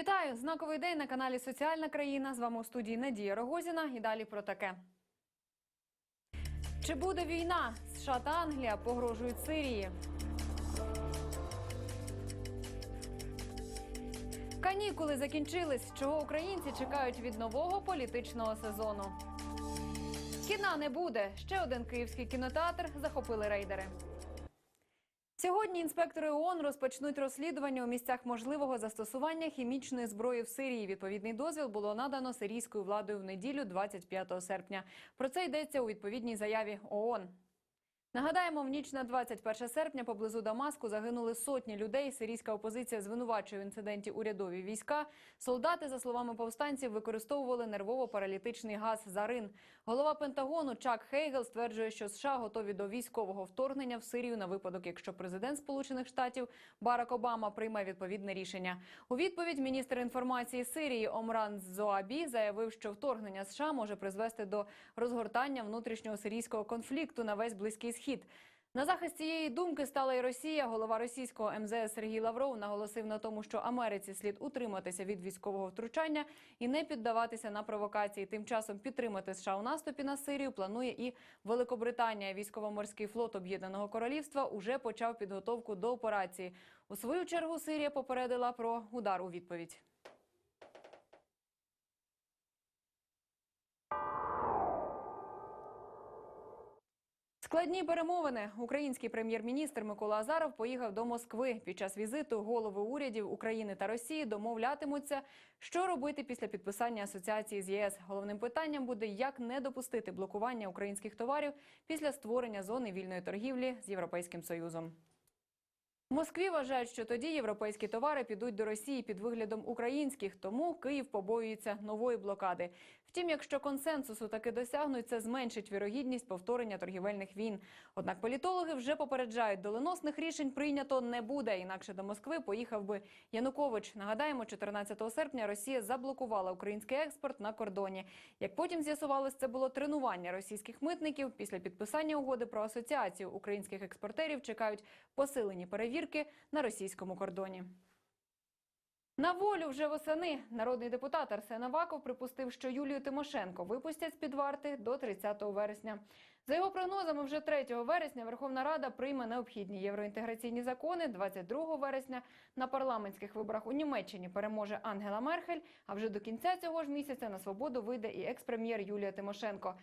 Вітаю! Знаковий день на каналі Соціальна країна. З вами у студії Надія Рогозіна. І далі про таке. Чи буде війна? США та Англія погрожують Сирії. Канікули закінчились. Чого українці чекають від нового політичного сезону? Кіна не буде. Ще один київський кінотеатр захопили рейдери. Сьогодні інспектори ООН розпочнуть розслідування у місцях можливого застосування хімічної зброї в Сирії. Відповідний дозвіл було надано сирійською владою в неділю, 25 серпня. Про це йдеться у відповідній заяві ООН. Нагадаємо, в ніч на 21 серпня поблизу Дамаску загинули сотні людей. Сирійська опозиція звинувачує в інциденті урядові війська. Солдати, за словами повстанців, використовували нервово-паралітичний газ «Зарин». Голова Пентагону Чак Хейгел стверджує, що США готові до військового вторгнення в Сирію на випадок, якщо президент Сполучених Штатів Барак Обама прийме відповідне рішення. У відповідь міністр інформації Сирії Омран Зоабі заявив, що вторгнення США може призвести до розгортання внутрішнього сирійського конфлікту на весь близький схід. На захист цієї думки стала і Росія. Голова російського МЗС Сергій Лавров наголосив на тому, що Америці слід утриматися від військового втручання і не піддаватися на провокації. Тим часом підтримати США у наступі на Сирію планує і Великобританія. Військово-морський флот Об'єднаного Королівства уже почав підготовку до операції. У свою чергу Сирія попередила про удар у відповідь. Складні перемовини. Український прем'єр-міністр Микола Азаров поїхав до Москви. Під час візиту голови урядів України та Росії домовлятимуться, що робити після підписання асоціації з ЄС. Головним питанням буде, як не допустити блокування українських товарів після створення зони вільної торгівлі з Європейським Союзом. Москві вважають, що тоді європейські товари підуть до Росії під виглядом українських, тому Київ побоюється нової блокади. Втім, якщо консенсусу таки досягнуть, це зменшить вірогідність повторення торгівельних війн. Однак політологи вже попереджають, доленосних рішень прийнято не буде. Інакше до Москви поїхав би Янукович. Нагадаємо, 14 серпня Росія заблокувала український експорт на кордоні. Як потім з'ясувалось, це було тренування російських митників. Після підписання угоди про асоціацію українських експортерів чекають посилені перевірки на російському кордоні. На волю вже восени народний депутат Арсен Аваков припустив, що Юлію Тимошенко випустять з під варти до 30 вересня. За його прогнозами, вже 3 вересня Верховна Рада прийме необхідні євроінтеграційні закони. 22 вересня на парламентських виборах у Німеччині переможе Ангела Мерхель. А вже до кінця цього ж місяця на свободу вийде і екс-прем'єр Юлія Тимошенко.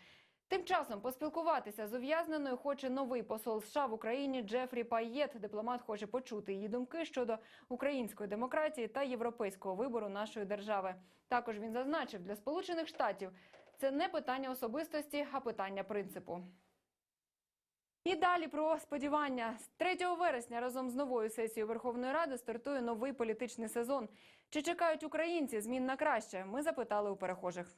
Тим часом поспілкуватися з ув'язненою хоче новий посол США в Україні Джефрі Пайєт. Дипломат хоче почути її думки щодо української демократії та європейського вибору нашої держави. Також він зазначив, для Сполучених Штатів це не питання особистості, а питання принципу. І далі про сподівання. З 3 вересня разом з новою сесією Верховної Ради стартує новий політичний сезон. Чи чекають українці змін на краще? Ми запитали у перехожих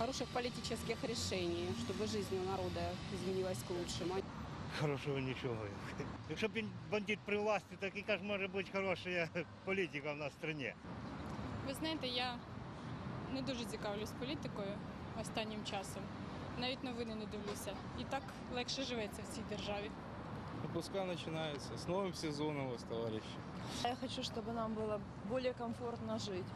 хороших политических решений, чтобы жизнь у народа изменилась к лучшему. Хорошого нічого. Якщо б він бандит при власті, так яка ж може бути хороша політика в нас в країні? Ви знаєте, я не дуже цікавлюсь політикою останнім часом. Навіть новини не дивлюся. І так легше живеться в цій державі. Ну, Пускай начинается. С новым сезоном вас, товарищи. Я хочу, чтобы нам было более комфортно жить,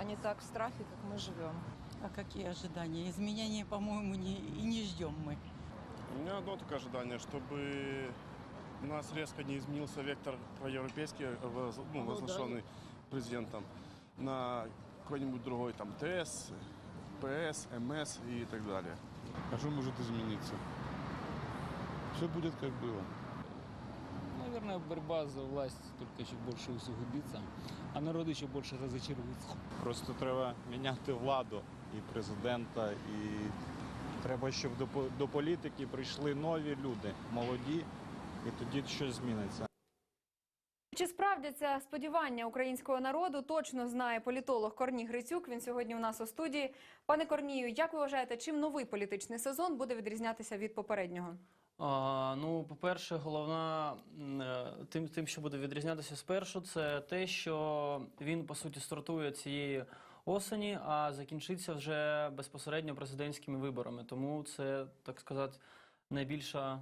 а не так в страхе, как мы живем. А какие ожидания? Изменений, по-моему, не, и не ждем мы. У меня одно только ожидание, чтобы у нас резко не изменился вектор проевропейский, э, воз- ну, возглашенный президентом, на какой-нибудь другой там ТС, ПС, МС и так далее. А что может измениться? Все будет как было. Наверное, борьба за власть только еще больше усугубится, а народ еще больше разочаруется. Просто треба міняти владу і президента, і треба, щоб до, до політики прийшли нові люди, молоді, і тоді щось зміниться. Чи справдяться сподівання українського народу? Точно знає політолог Корній Грицюк. Він сьогодні у нас у студії. Пане Корнію, як ви вважаєте, чим новий політичний сезон буде відрізнятися від попереднього? А, ну, по-перше, головна е, тим, тим, що буде відрізнятися спершу, це те, що він по суті стартує цієї осені, а закінчиться вже безпосередньо президентськими виборами. Тому це, так сказати, найбільша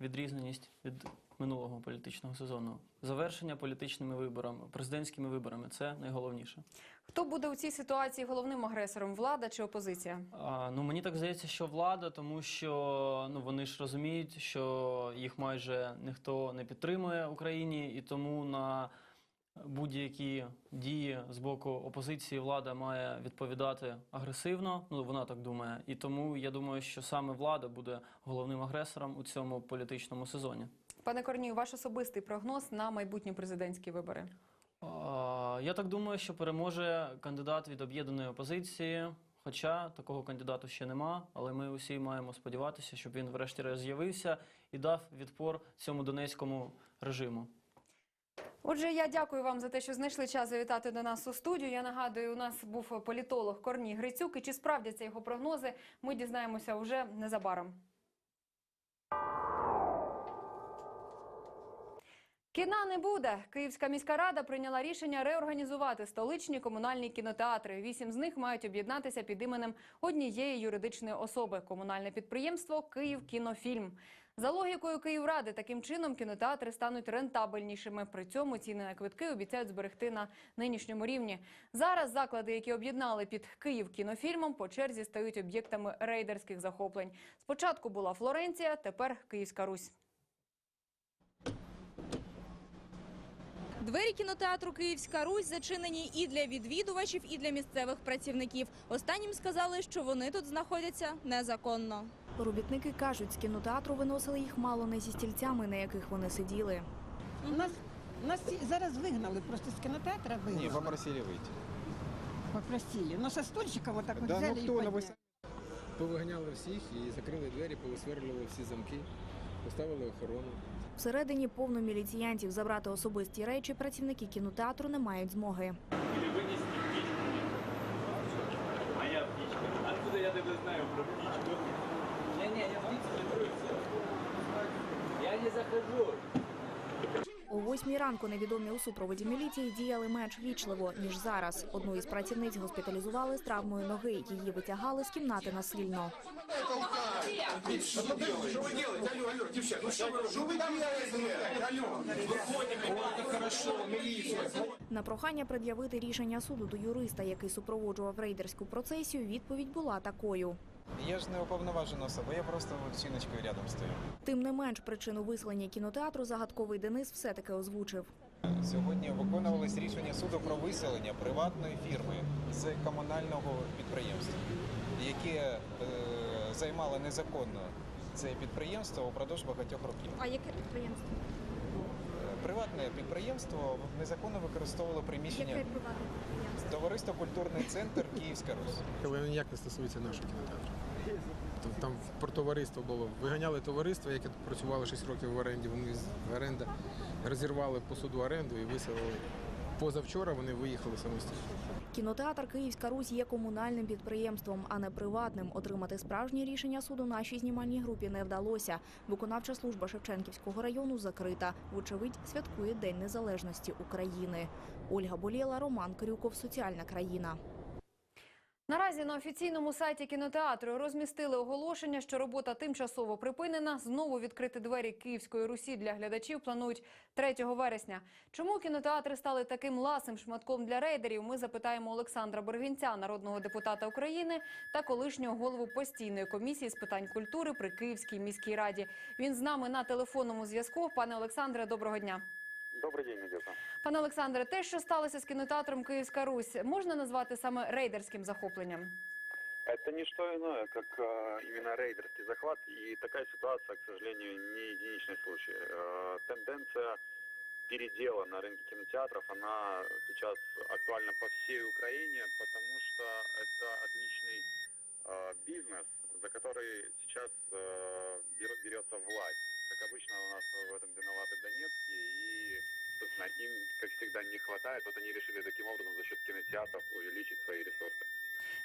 відрізненість від минулого політичного сезону. Завершення політичними виборами, президентськими виборами це найголовніше. Хто буде у цій ситуації головним агресором? Влада чи опозиція? А, ну мені так здається, що влада, тому що ну вони ж розуміють, що їх майже ніхто не підтримує в Україні, і тому на будь-які дії з боку опозиції влада має відповідати агресивно. Ну вона так думає. І тому я думаю, що саме влада буде головним агресором у цьому політичному сезоні. Пане Корнію, ваш особистий прогноз на майбутні президентські вибори? Я так думаю, що переможе кандидат від об'єднаної опозиції. Хоча такого кандидату ще нема, але ми усі маємо сподіватися, щоб він врешті-решт з'явився і дав відпор цьому донецькому режиму. Отже, я дякую вам за те, що знайшли час завітати до нас у студію. Я нагадую, у нас був політолог Корній Грицюк. І чи справдяться його прогнози, ми дізнаємося вже незабаром. Кіна не буде. Київська міська рада прийняла рішення реорганізувати столичні комунальні кінотеатри. Вісім з них мають об'єднатися під іменем однієї юридичної особи комунальне підприємство Київ кінофільм. За логікою Київради, таким чином кінотеатри стануть рентабельнішими. При цьому ціни на квитки обіцяють зберегти на нинішньому рівні. Зараз заклади, які об'єднали під Київ кінофільмом, по черзі стають об'єктами рейдерських захоплень. Спочатку була Флоренція, тепер Київська Русь. Двері кінотеатру Київська Русь зачинені і для відвідувачів, і для місцевих працівників. Останнім сказали, що вони тут знаходяться незаконно. Робітники кажуть, з кінотеатру виносили їх мало не зі стільцями, на яких вони сиділи. Нас, нас зараз вигнали, просто з кінотеатра вигнали. Не, попросили выйти. Попросили. Но со стульчика вот так вот Да, взяли ну и хто на подняли. Повиганяли всіх і закрили двері, повисверлювали всі замки, поставили охорону. Всередині повно міліціянтів забрати особисті речі працівники кінотеатру не мають змоги. Моя птичка. Откуда я тебе знаю про птичку? Не-не, я птицу не трогаю. Я не захожу. О восьмій ранку невідомі у супроводі міліції діяли менш вічливо, ніж зараз. Одну із працівниць госпіталізували з травмою ноги. Її витягали з кімнати насильно. Что вы делаете? Алло, алло, девчата, ну что вы, что вы делаете? Алло, выходим, это хорошо, милиция. На прохання пред'явити рішення суду до юриста, який супроводжував рейдерську процесію, відповідь була такою. Я ж не уповноважена особа, я просто жіночкою рядом стою. Тим не менш, причину виселення кінотеатру загадковий Денис все-таки озвучив. Сьогодні виконувалось рішення суду про виселення приватної фірми з комунального підприємства, яке е, займало незаконно це підприємство упродовж багатьох років. А яке підприємство? Е, Приватне підприємство незаконно використовувало приміщення приватне підприємство? Товариство Культурний центр Київська Русь. Воно ніяк не стосується нашого кінотеатру. Там про товариство було. Виганяли товариство, яке працювало 6 років в оренді. Вони з оренда розірвали по суду оренду і виселили. Позавчора вони виїхали самостійно. Кінотеатр Київська Русь є комунальним підприємством, а не приватним. Отримати справжнє рішення суду нашій знімальній групі не вдалося. Виконавча служба Шевченківського району закрита. Вочевидь, святкує День Незалежності України. Ольга Болєла, Роман Крюков, Соціальна країна. Наразі на офіційному сайті кінотеатру розмістили оголошення, що робота тимчасово припинена. Знову відкрити двері Київської Русі для глядачів планують 3 вересня. Чому кінотеатри стали таким ласим шматком для рейдерів? Ми запитаємо Олександра Бергенця, народного депутата України та колишнього голову постійної комісії з питань культури при Київській міській раді. Він з нами на телефонному зв'язку. Пане Олександре, доброго дня. Добрый день, Надежда. Пане Олександре, те, що сталося з кінотеатром Київська Русь, можна назвати саме рейдерським захопленням? Это не что иное, как э, именно рейдерский захват. И такая ситуация, к сожалению, не единичный случай. Э, тенденция передела на рынке кинотеатров, она сейчас актуальна по всей Украине, потому что это отличный э, бизнес, за который сейчас э, берет- берется власть. Как обычно у нас в этом виноваты как всегда, не хватает. Вот они решили таким образом за счет кинотеатров увеличить свои ресурсы.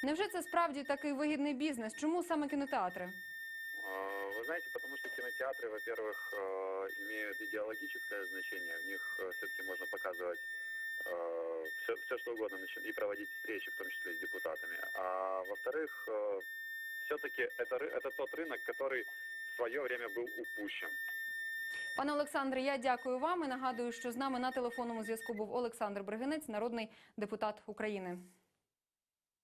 Невже це справді такий вигідний бізнес? Чому саме кінотеатри? Э, Вы знаете, потому что кинотеатры, во-первых, э, имеют идеологическое значение. В них все-таки можно показывать все, все что угодно начи- и проводить встречи, в том числе с депутатами. А во-вторых, все-таки это, ры- это тот рынок, который в свое время был упущен. Пане Олександре, я дякую вам і нагадую, що з нами на телефонному зв'язку був Олександр Бригинець, народний депутат України.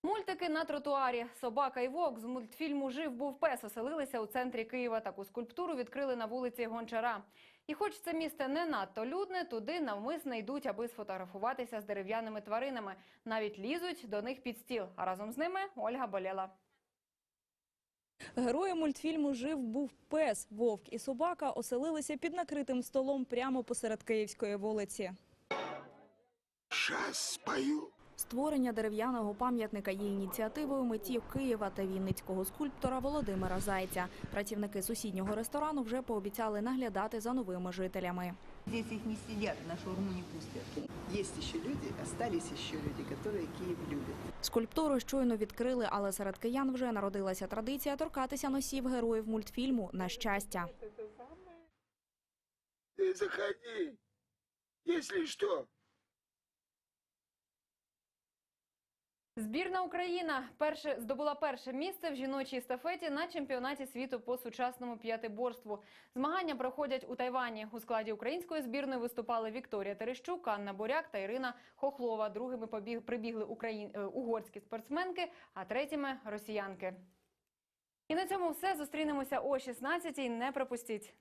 Мультики на тротуарі. Собака і вовк з мультфільму Жив був пес оселилися у центрі Києва. Таку скульптуру відкрили на вулиці Гончара. І хоч це місце не надто людне, туди навмисно йдуть, аби сфотографуватися з дерев'яними тваринами. Навіть лізуть до них під стіл. А разом з ними Ольга Болєла. Герої мультфільму Жив був пес, вовк і собака оселилися під накритим столом прямо посеред Київської вулиці. Щас спою. Створення дерев'яного пам'ятника є ініціативою митців Києва та вінницького скульптора Володимира Зайця. Працівники сусіднього ресторану вже пообіцяли наглядати за новими жителями. Здесь их не сидят, на шаурму не пустят. Есть еще люди, остались еще люди, которые Киев любят. Скульптуру щойно відкрили, але серед киян вже народилася традиція торкатися носів героїв мультфільму на щастя. Ты заходи, если что. Збірна Україна перше здобула перше місце в жіночій естафеті на чемпіонаті світу по сучасному п'ятиборству. Змагання проходять у Тайвані. У складі української збірної виступали Вікторія Терещук, Анна Боряк та Ірина Хохлова. Другими побіг прибігли україн... е, угорські спортсменки, а третіми росіянки. І на цьому все зустрінемося о 16-й. Не пропустіть.